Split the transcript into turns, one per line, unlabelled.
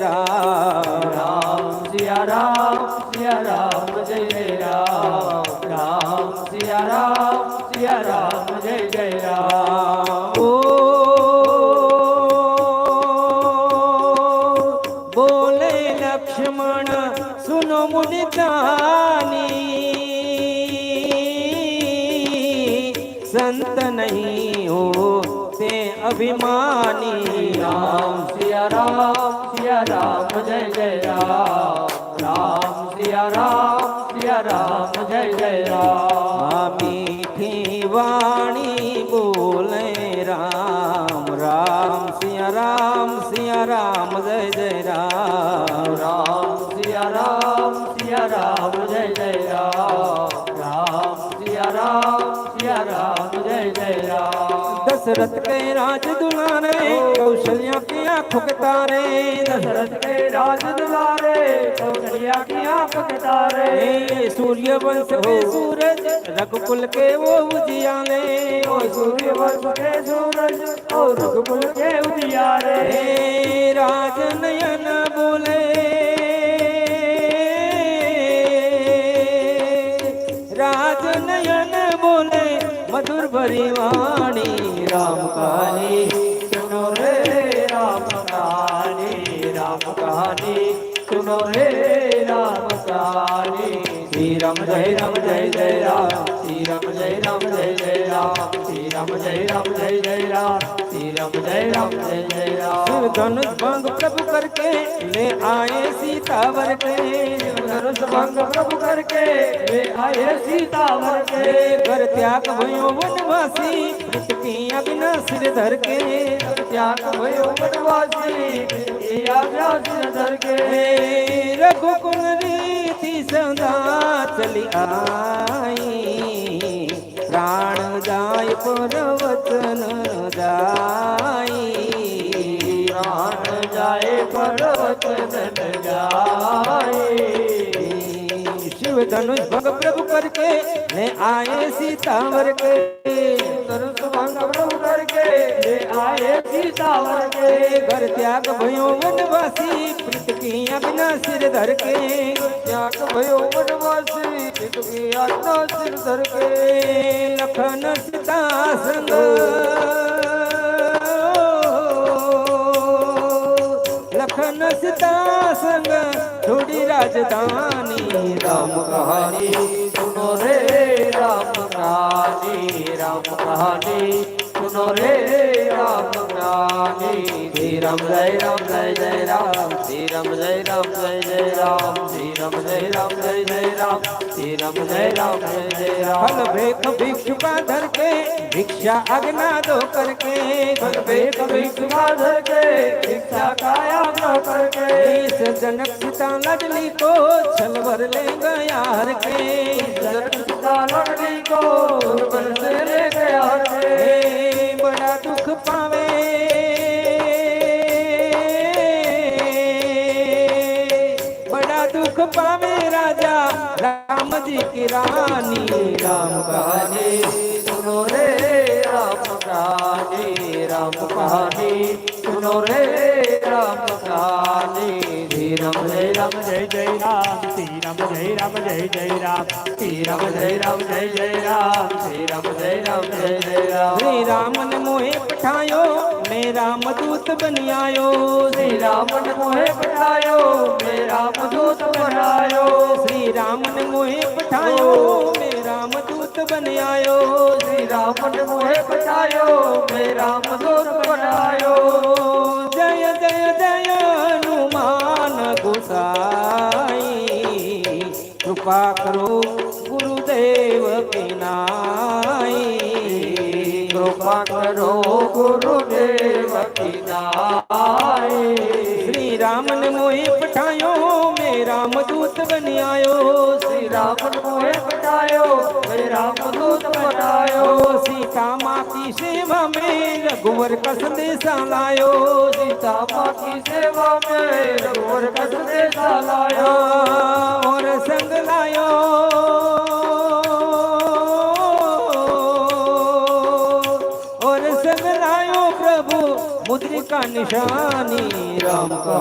राम राम सिया राम सिया राम जय जय राम। राम सिया राम सिया राम जय जय
राम। ओ, बोले लक्ष्मण, सुनो मुनितानी संत नहीं हो ते
अभिमानी। राम सिया राम। રામ જય જય રામ રામ સિયા રામ સિયા રામ જય જય રામ
મીઠી વાણી બોલે રામ રામ સિયા રામ સિયા રામ જય જય રામ
રામ સિયા રામ સિયા રામ જય જય રામ રામ સિયા રામ સિયા રામ જય જય રામ
दशरथ के राज दुलारे कौशल्या की आँखों के तारे।
दशरथ के राज दुलारे कौशल्या की आँख के तारे।
सूर्य वंश के सूरज रघुकुल के वो उजियाले।
ओ सूर्य वंश के सूरज और रघुकुल के उजियारे
राज नयन बोले राम कहानी
सुनो रे राम कहानी राम कहानी सुनो रे राम कहानी श्री राम जय राम जय जय राम श्री राम जय राम जय जय राम श्री राम जय राम जय जय राम श्री राम जय राम जय जय राम
शिव धनुष भंग प्रभु करके ले आए सीतावर के।
धनुष भंग प्रभु करके वे आए सीतावर के।
कर त्याग भयो वनवासी की अग्न सिर धर के।
त्याग भयो वनवासी किया व्यास धर के।
रघुकुल रीति सदा चली आई। प्राण जाय पर वचन जाई।
प्राण जाए पर्वत नट जाए
शिव धनुष भंग प्रभु करके ले आए सीतावर के।
धनुष भंग प्रभु करके ले आए सीतावर के।
घर त्याग भयो वनवासी। सिर धर के,
त्याग भयो वनवासी की आज्ञा सिर धर के।
लखन सीता लखन सीता थोड़ी राजधानी,
राम कहानी। सुनो रे राम कहानी राम कहानी रे राम। कहानी श्री राम जय राम जय जय राम। श्री राम जय राम जय जय राम। श्री राम जय राम जय जय राम। श्री राम जय राम जय जय राम।
फल भेख भिक्षु का धर के भिक्षा अग्ना दो करके।
फल बेक भिक्षा धर के भिक्षा काया ग्रह करके।
इस जनक सीता लजली को छलवर ले गया हर के
जनक सीता लड़की को से ले गया हर के
पावे। बड़ा दुख पावे राजा, राम जी की रानी, राम
कहानी। सुनो रे राम कहानी राम कहानी। सुनो रे राम कहानी। श्री राम जय राम जय जय राम श्री राम जय राम जय जय राम श्री राम जय राम जय जय राम श्री राम जय राम जय जय राम
श्री राम ने मोहे पठायो मेरा मदूत बन आयो
श्री राम ने मोहे पठायो मेरा मधुत बनायो
श्री राम ने मोहे पठायो मेरा मदूत बन आयो
श्री राम ने मोहे पठायो मेरा मधुर बनायो
जय जय સાઈ કૃપા કરો ગુરુદેવ પિનાઈ કૃપા કરો ગુરુદેવ
પિનાઈ શ્રી રામને મોહી પઠાયો
श्री राम मदूत बन आयो
श्री राम ने मोहे पठायो मेरा मधुत बनायो
सीता माँ की सेवा में रघुवर का संदेशा लायो,
सीता माँ की सेवा में रघुवर का संदेशा लायो,
और संग लायो। और संग लायो प्रभु, मुद्रिका निशानी, राम का